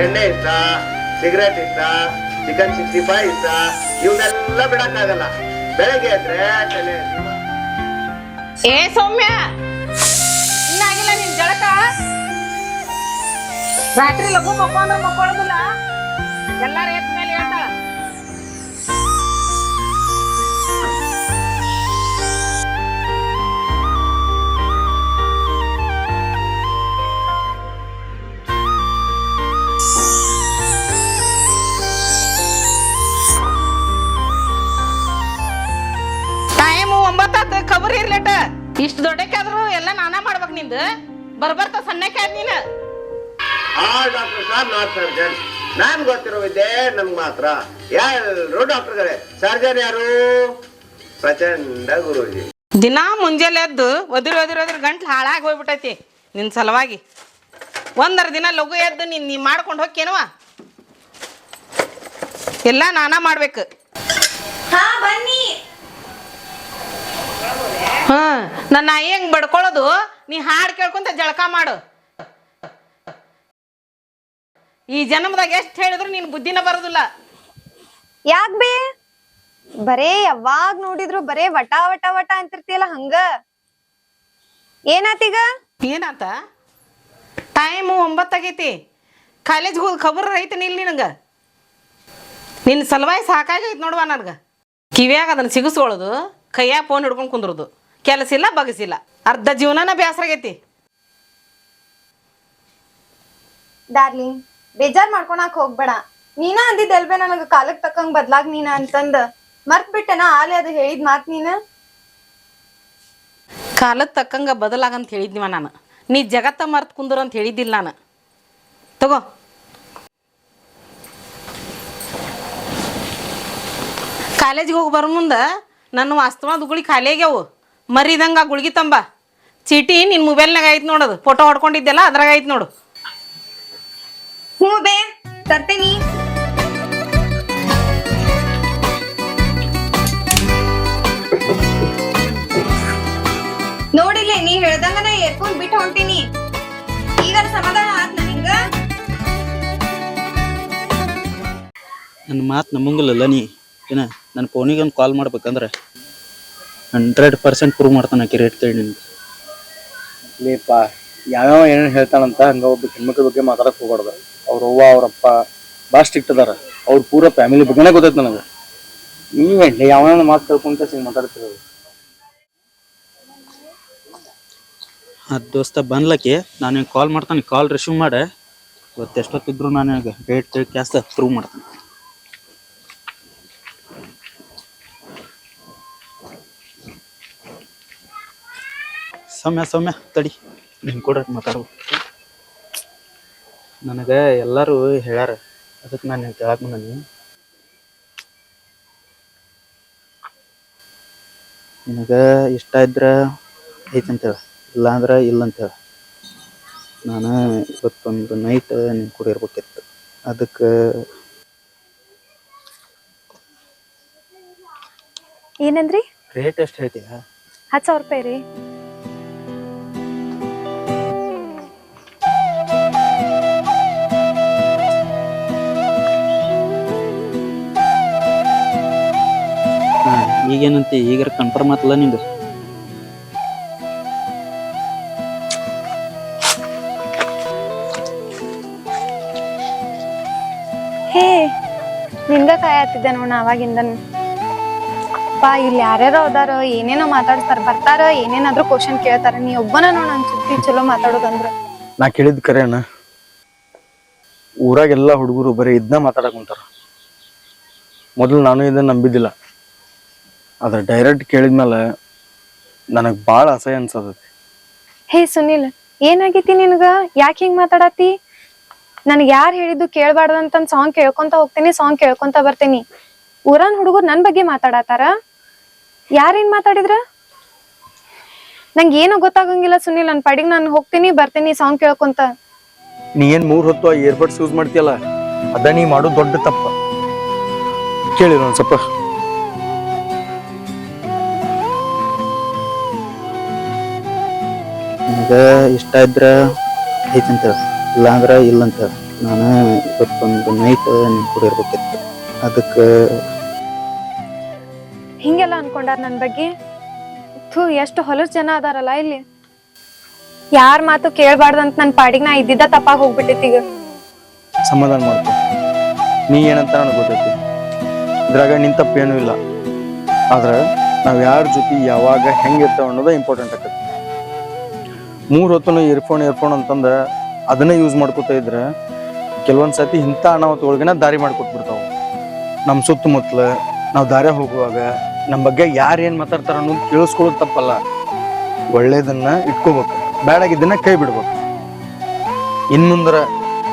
ಎಣ್ಣೆ ಇಷ್ಟ ಸಿಗರೇಟ್ ಇಷ್ಟ ಚಿಕನ್ ಸಿಕ್ಸ್ಟಿ ಫೈವ್ ಇಷ್ಟ ಇವನ್ನೆಲ್ಲ ಬಿಡಕ್ಕಾಗಲ್ಲ. ಬೆಳಗ್ಗೆ ಎದ್ರೆ ತಲೆ ಏ ಸೌಮ್ಯ! ಇನ್ನಾಗಿಲ್ಲ ನಿನ್ ಜಳಕ? ರಾತ್ರಿ ಲಘು ಮಕ್ಕೊಂಡ್ರ ಮಕ್ಕೊಳ್ಳೋದಿಲ್ಲ ಎಲ್ಲಾರ ಎತ್ ಮೇಲೆ ಹೇಳ್ತಾಳ ಇಷ್ಟು ದೊಡ್ಡಕ್ಕಾದ್ರು ಎಲ್ಲ ನಾನಾ ಮಾಡ್ಬೇಕು ನಿಂದು. ಬರ್ಬರ್ತ ಸಣ್ಣಕ್ಕೆ ಆದ್ ನೀನು. ಆ ಡಾಕ್ಟರ್ ಸಾಬ್ ನಾಟ್ ಸರ್ಜನ್. ನಾನ್ ಗೊತ್ತಿರೋ ವಿದ್ಯೆ ನಮ್ಗೆ ಮಾತ್ರ. ಯಾರು ಡಾಕ್ಟರ್ಗಳೇ? ಸರ್ಜನ್ ಯಾರು? ಪ್ರಚಂಡ ಗುರುಜಿ. ದಿನಾ ಮುಂಜಾನೆ ಎದ್ದು ಒದಿರು ಒದಿರು ಒದಿರು ಗಂಟ್ಲು ಹಾಳಾಗಿ ಹೋಗ್ಬಿಟ್ಟೈತಿ ನಿನ್ನ ಸಲುವಾಗಿ. ಒಂದರ ದಿನ ಲಘು ಎದ್ದು ನೀನು ನೀ ಮಾಡ್ಕೊಂಡು ಹೋಗ್ಕೇನವ ಎಲ್ಲ ನಾನಾ ಮಾಡ್ಬೇಕು. ಹಾ ಬನ್ನಿ. ಹಾ ನನ್ನ ನಾಯಿ ಹೆಂಗ್ ಬಡ್ಕೊಳ್ಳೋದು ನೀ ಹಾಡ್ ಕೇಳ್ಕೊಂತ ಜಳಕ ಮಾಡು. ಈ ಜನ್ಮದಾಗ ಎಷ್ಟ್ ಹೇಳಿದ್ರು ನೀನ್ ಬುದ್ಧಿನ ಬರೋದಿಲ್ಲ. ಯಾಕ್ ಬೇ? ಬರೇ ಯಾವಾಗ ನೋಡಿದ್ರು ಬರೇ ವಟ ವಟ ವಟ ಅಂತಿರ್ತಿಯಲ್ಲ ಹಂಗ. ಏನಾತೀಗ ಏನಾತ? ಟೈಮು ಒಂಬತ್ತಾಗೈತಿ ಕಾಲೇಜ್ಗೆ ಹೋಗಿ ಖಬರ್ ಐತಿ ನಿಲ್ ನಿನಗೆ? ನಿನ್ನ ಸಲುವಾಗಿ ಸಾಕಾಗೈತಿ ನೋಡುವ ನನಗ. ಕಿವಿಯಾಗ ಅದನ್ನ ಸಿಗಿಸ್ಕೊಳ್ಳೋದು? ಕೈಯಾಗ ಫೋನ್ ಹಿಡ್ಕೊಂಡು ಕುಂದ್ರದು? ಕೆಲಸ ಇಲ್ಲ ಬಗಸಿಲ್ಲ. ಅರ್ಧ ಜೀವನನ ಬೇಸರ ಆಗೈತಿ ಡಾರ್ಲಿಂಗ್ ಬೇಜಾರ್ ಮಾಡ್ಕೊಳಕ್ ಹೋಗ್ಬೇಡ. ನೀನ ಅಂದಿದ್ದಲ್ಬೇ ನನಗ ಕಾಲಕ್ ತಕ್ಕಂಗ್ ಬದ್ಲಾಗ್ ನೀನ ಅಂತಂದ ಮರ್ತ್ ಬಿಟ್ಟನ ಆಲೆ ಅದು ಹೇಳಿದ್ ಮಾತ್ ನೀನ? ಕಾಲಕ್ಕೆ ತಕ್ಕಂಗೆ ಬದಲಾಗಂತ ಹೇಳಿದ್ನಿವ ನಾನು. ನೀ ಜಗತ್ತ ಮರ್ತ್ ಕುಂದ್ರ ಅಂತ ಹೇಳಿದ್ದಿಲ್ಲ ನಾನು. ತಗೋ. ಕಾಲೇಜಿಗೆ ಹೋಗಿ ಬರೋ ಮುಂದೆ ನನ್ನ ವಾಸ್ತವ ದುಗುಳಿ ಖಾಲಿ ಆಗ್ಯಾವು ಮರಿದಂಗೆ ಆ ಗುಳಿಗೆ ತಂಬ. ಚೀಟಿ ಮೊಬೈಲ್ ಮೊಬೈಲ್ನಾಗ ಆಯ್ತು ನೋಡೋದು ಫೋಟೋ ಹೊಡ್ಕೊಂಡಿದ್ದೆಲ್ಲ ಅದ್ರಾಗ ಆಯ್ತು ನೋಡು. ಹ್ಞೂ ಬೇ ತರ್ತೀನಿ. ನೋಡಿಲ್ಲ ನೀ ಹೇಳ್ದಂಗನ ಏರ್ಕೊಂಡ್ ಬಿಟ್ಟು ಹೊಂಟೀನಿ. ಈಗ ಸಮಾಧಾನ ಆತ್ ನನಗ? ನನ್ನ ಮಾತು ನಂಬಂಗಿಲ್ಲಲ್ಲ ನೀ. ಏನ ನನ್ನ ಫೋನಿಗೆ ಒಂದು ಕಾಲ್ ಮಾಡ್ಬೇಕಂದ್ರೆ? ಹಂಡ್ರೆಡ್ ಪರ್ಸೆಂಟ್ ಪ್ರೂವ್ ಮಾಡ್ತಾನೆ ಆಕೆ ರೇಟ್ ಕೇಳಿ ನಿನ್ಗೆ ಯಾವ ಯಾವ್ಯಾವ ಏನೇನು ಹೇಳ್ತಾನಂತ ಹಂಗೆ ಒಬ್ಬ ಹೆಣ್ಮಕ್ಳ ಬಗ್ಗೆ ಮಾತಾಡಕ್ಕೆ ಹೋಗ್ಬಾರ್ದು. ಅವ್ರ ಅವ್ವ ಅವ್ರಪ್ಪ ಭಾಳ ಸ್ಟ್ರಿಕ್ಟ್ ಅದಾರ. ಅವ್ರ ಪೂರ ಫ್ಯಾಮಿಲಿ ಬಗ್ಗೆನೇ ಗೊತ್ತೈತೆ ನನಗೆ. ನೀವೇನ್ಲಿ ಯಾವನ ಮಾತು ಕೇಳ್ಕೊಂತ ಹಿಂಗೆ ಮಾತಾಡ್ತಿರೋದು? ಅದು ದೋಸ್ತ ಬಂದ್ಲಕ್ಕೆ ನಾನು ಕಾಲ್ ಮಾಡ್ತಾನೆ ಕಾಲ್ ರಿಸೀವ್ ಮಾಡಿ. ಇವತ್ತು ಎಷ್ಟೊತ್ತಿದ್ರು ನಾನು ರೇಟ್ ಕೇಳಿ ಕ್ಯಾಸ್ ಪ್ರೂವ್ ಮಾಡ್ತಾನೆ. ಸೌಮ್ಯ ಸೌಮ್ಯ ತಡಿ. ನಿನ್ ಕೂಡ ಮಾತಾಡ್ಬೇಕು ನನಗೆ ಎಲ್ಲರೂ ಹೇಳ್ಯಾರ. ಅದಕ್ಕೆ ನಾನು ಕೇಳಕ್ ನಾನು ನಿನಗೆ ಇಷ್ಟ ಇದ್ರೆ ಐತೆ ಅಂತೇಳಿ ಇಲ್ಲ ಅಂದ್ರೆ ಇಲ್ಲ ಅಂತೇಳಿ ನಾನು ಇವತ್ತೊಂದು ನೈಟ್ ನಿನ್ ಕೂಡ ಇರ್ಬೇಕಿತ್ತು. ಅದಕ್ಕೆ ಏನಂದ್ರಿ? ರೇಟ್ ಎಷ್ಟು ಹೇಳ್ತೀಯ? ಹತ್ತು ಸಾವಿರ ರೂಪಾಯಿ ರೀ. ಈಗೇನಂತಿ? ಈಗ ಕನ್ಫರ್ಮ್ ಆತಲ್ಲ ನಿಂದು? ಹೇ ನಿಂದ ಕಾಯತ್ತಿದ್ದೆ ನೋಡ ಅವಾಗಿಂದ ಪಾ ಇಲ್ಲಿ ಯಾರ್ಯಾರೋ ಅದಾರ ಏನೇನೋ ಮಾತಾಡ್ತಾರ ಬರ್ತಾರ ಏನೇನಾದ್ರೂ ಕ್ವಶನ್ ಕೇಳ್ತಾರ ನೀ ಒಬ್ಬನ ನೋಡ ನನ್ ಸುದ್ದಿ ಚಲೋ ಮಾತಾಡೋದಂದ್ರ. ನಾ ಕೇಳಿದ್ ಕರೆನ ಊರಾಗೆಲ್ಲ ಹುಡುಗರು ಬರೀ ಇದನ್ನ ಮಾತಾಡಕ್ ಹೊಂಟಾರ. ಮೊದಲು ನಾನು ಇದನ್ನ ನಂಬಿದ್ದಿಲ್ಲ. ಆದ್ರೆ ಡೈರೆಕ್ಟ್ ಕೇಳಿದ್ಮೇಲೆ ನನಗೆ ಭಾಳ ಅಸಹ್ಯ ಅನ್ಸತೈತಿ. ಹೇ ಸುನಿಲ್ ಏನಾಗೈತಿ ನಿನಗ? ಯಾಕೆ ಹಿಂಗ್ ಮಾತಾಡತಿ ನನಗೆ ಯಾರು ಹೇಳಿದ್ದು ಕೇಳ್ಬಾರ್ದಂತ ಸಾಂಗ್ ಕೇಳ್ಕೊಂತ ಹೋಗ್ತೀನಿ ಸಾಂಗ್ ಕೇಳ್ಕೊಂತ ಬರ್ತೀನಿ. ಊರನ್ ಹುಡುಗರು ನನ್ನ ಬಗ್ಗೆ ಮಾತಾಡತಾರ ಯಾರೇನ್ ಮಾತಾಡಿದ್ರ? ನಂಗೆ ಏನೋ ಗೊತ್ತಾಗಂಗಿಲ್ಲ ಸುನಿಲ್ ನನ್ ಪಡಿಗೆ ನಾನು ಹೋಗ್ತೀನಿ ಬರ್ತೀನಿ ಸಾಂಗ್ ಕೇಳ್ಕೊಂತ. ನೀ ಏನ್ ಮೂರ್ ಹೊತ್ತು ಇಯರ್ಬಡ್ಸ್ ಯೂಸ್ ಮಾಡ್ತೀಯಲ್ಲ ಅದ ನೀ ಮಾಡೋ ದೊಡ್ಡ ತಪ್ಪ. ಕೇಳಿರೋ ಒಂದ್ ಸ್ವಲ್ಪ. ನನಗೆ ಇಷ್ಟ ಇದ್ರೆ ಐತಿ ಅಂತ ಇಲ್ಲ ಅಂದ್ರೆ ಇಲ್ಲ ಅಂತೇಳಿ ನಾನು ಇವತ್ತೊಂದು ನೈಟ್ ನಿಮ್ಮ ಕೂಡ ಇರ್ಬೇಕಿತ್ತು. ಅದಕ್ಕೆ ಹಿಂಗೆಲ್ಲ ಅನ್ಕೊಂಡಾರ ನನ್ನ ಬಗ್ಗೆ? ಥೂ ಎಷ್ಟು ಹೊಲಸು ಜನ ಅದಾರಲ್ಲ ಇಲ್ಲಿ. ಯಾರ ಮಾತು ಕೇಳ್ಬಾರ್ದಂತ ನನ್ನ ಪಾಡಿಗೆ ನಾ ಇದ್ದಿದ್ದ ತಪ್ಪಾಗಿ ಹೋಗ್ಬಿಟ್ಟೈತಿ ಈಗ. ಸಮಾಧಾನ ಮಾಡ್ಕೊ. ನೀ ಏನಂತ ನನಗೆ ಗೊತ್ತೈತಿ. ಇದ್ರಾಗ ನಿನ್ ತಪ್ಪೇನೂ ಇಲ್ಲ. ಆದ್ರೆ ನಾವು ಯಾರ ಜೊತೆ ಯಾವಾಗ ಹೆಂಗಿರ್ತಾವ ಅನ್ನೋದು ಇಂಪಾರ್ಟೆಂಟ್ ಆಕತಿ. ಮೂರು ಹೊತ್ತು ಇಯರ್ಫೋನ್ ಇಯರ್ಫೋನ್ ಅಂತಂದ್ರೆ ಅದನ್ನ ಯೂಸ್ ಮಾಡ್ಕೊತಾ ಇದ್ರೆ ಕೆಲವೊಂದು ಸತಿ ಇಂಥ ಅನಾಹುತಗಳಿಗೆನ ದಾರಿ ಮಾಡ್ಕೊಟ್ಬಿಡ್ತಾವೆ. ನಮ್ಮ ಸುತ್ತಮುತ್ತಲು ನಾವು ದಾರಿ ಹೋಗುವಾಗ ನಮ್ಮ ಬಗ್ಗೆ ಯಾರು ಏನು ಮಾತಾಡ್ತಾರ ಅನ್ನೋದು ಕೇಳಿಸ್ಕೊಳ್ಳೋದು ತಪ್ಪಲ್ಲ. ಒಳ್ಳೇದನ್ನ ಇಟ್ಕೋಬೇಕು. ಬ್ಯಾಡಾಗಿದ್ದನ್ನ ಕೈ ಬಿಡ್ಬೇಕು. ಇನ್ ಹಿಂಗೆಲ್ಲ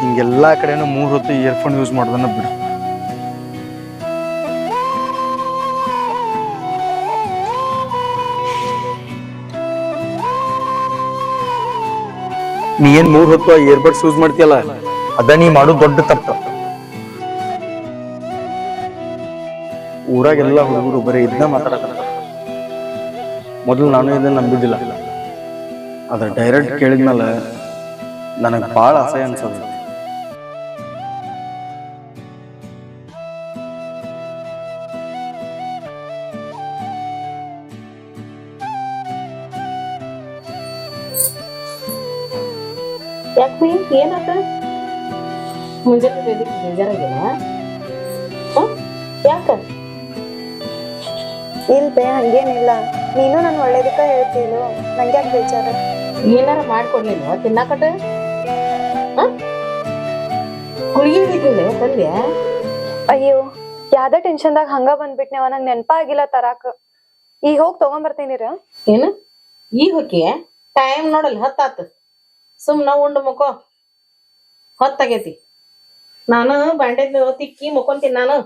ಹಿಂಗೆಲ್ಲಾ ಕಡೆನೂ ಮೂರ್ ಹೊತ್ತು ಇಯರ್ಫೋನ್ ಯೂಸ್ ಮಾಡೋದನ್ನ ಬಿಡು ನೀ ಏನ್ ಮೂರ್ ಹೊತ್ತು ಇಯರ್ಬಡ್ಸ್ ಯೂಸ್ ಮಾಡ್ತೀಯಲ್ಲ? ಅದ ನೀ ಮಾಡೋ ದೊಡ್ಡ ತಪ್ಪು. ಊರಾಗೆಲ್ಲ ಹುಡುಗರು ಬರೀ ಇದನ್ನ ಮಾತಾಡ್ತಾರೆ ಮೊದಲು ನಾನು ಇದನ್ನ ನಂಬಿದ್ದಿಲ್ಲ. ಆದ್ರೆ ಡೈರೆಕ್ಟ್ ಕೇಳಿದ್ಮೇಲೆ ನನಗೆ ಭಾಳ ಅಸಹ್ಯ ಅನ್ಸೋದು. ಏನಾತ? ಮುಂಜಾನೆ ಬೇದಿಕ್ ಬೇಜಾರಾಗಿಲ್ಲ ಯಾಕ? ಇಲ್ಪೆ ಹಂಗೇನಿಲ್ಲ. ನೀನು ನನ್ ಒಳ್ಳೇದಕ್ಕ ಹೇಳ್ತೀಲು ನಂಗೆ ಯಾಕೆ ಬೇಜಾರ? ಏನಾರ ಮಾಡ್ಕೊಡ್ಲಿಲ್ಲ ತಿನ್ನಕಟ? ಗುಳಿಗೆ ತಂದೆ ಅಯ್ಯೋ ಯಾವ್ದೇ ಟೆನ್ಷನ್ದಾಗ ಹಂಗ ಬಂದ್ಬಿಟ್ನೇವ ನಂಗೆ ನೆನಪ ಆಗಿಲ್ಲ ತರಾಕ. ಈಗ ಹೋಗಿ ತಗೊಂಬರ್ತೀನಿರ ಏನು? ಈಗ ಹೊಕ್ಕಿ ಟೈಮ್ ನೋಡಲ್ ಹತ್ತಾತು. ಸುಮ್ನ ಉಂಡು ಮುಕೋ. ಹೊತ್ತಾಗೈತಿ. ನಾನು ಬಾಂಡೆದ್ ತಿಕ್ಕಿ ಮುಕೊಂತೀನಿ ನಾನು.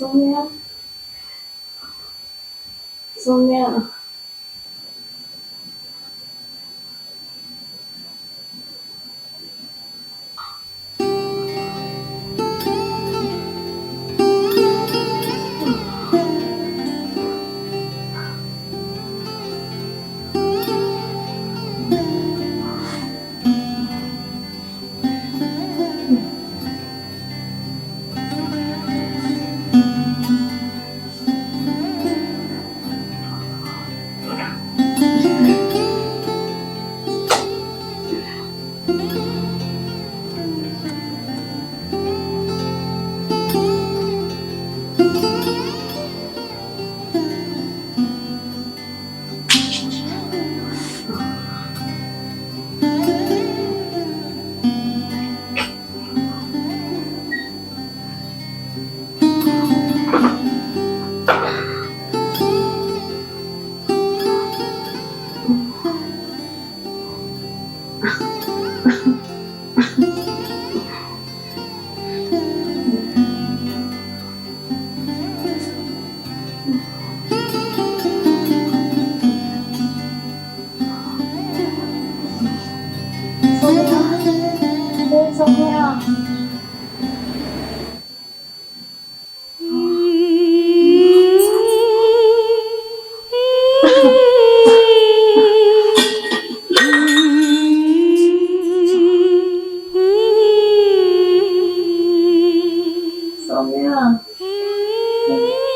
中面中面 Yeah. Mm -hmm.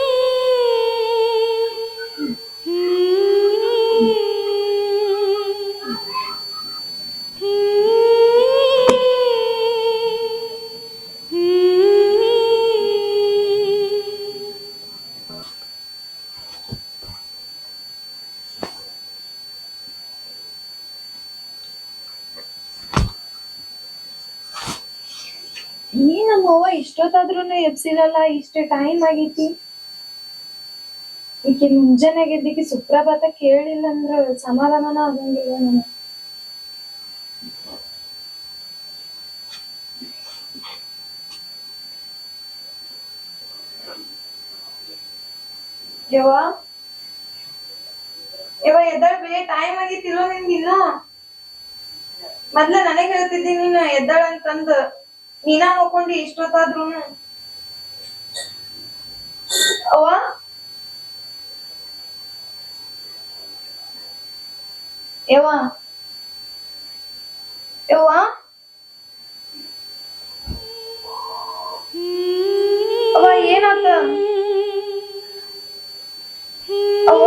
ಏನ್ ನಮ್ಮವ್ವ ಇಷ್ಟೊತ್ತಾದ್ರೂ ಎಬ್ಸಿರಲ್ಲ ಇಷ್ಟೇ ಟೈಮ್ ಆಗೈತಿ. ಈಕೆ ಮುಂಜಾನೆ ಗೆದ್ದಿಗೆ ಸುಪ್ರಭಾತ ಕೇಳಿಲ್ಲ ಅಂದ್ರ ಸಮಾಧಾನನ ಆಗಂಗಿಲ್ಲ ನನಗೆ. ಯವ್ವ? ಯವ್ವ, ಎದ್ದಾಳ್ ಬೇ ಟೈಮ್ ಆಗಿತ್ತಿಲ್ಲ ನಿಂಗಿಲ್ಲ? ಮೊದ್ಲ ನನಗೆ ಹೇಳ್ತಿದ್ದೀನಿ ನೀನು ಎದ್ದಾಳ ಅಂತಂದ. ನೀನಾ ಹೋಗ್ಕೊಂಡಿ ಇಷ್ಟೊತ್ತಾದ್ರು ಅವ್ವ ಯವ್ವ ಯವ್ವ ಅವ್ವ ಏನಾತ ಅವ್ವ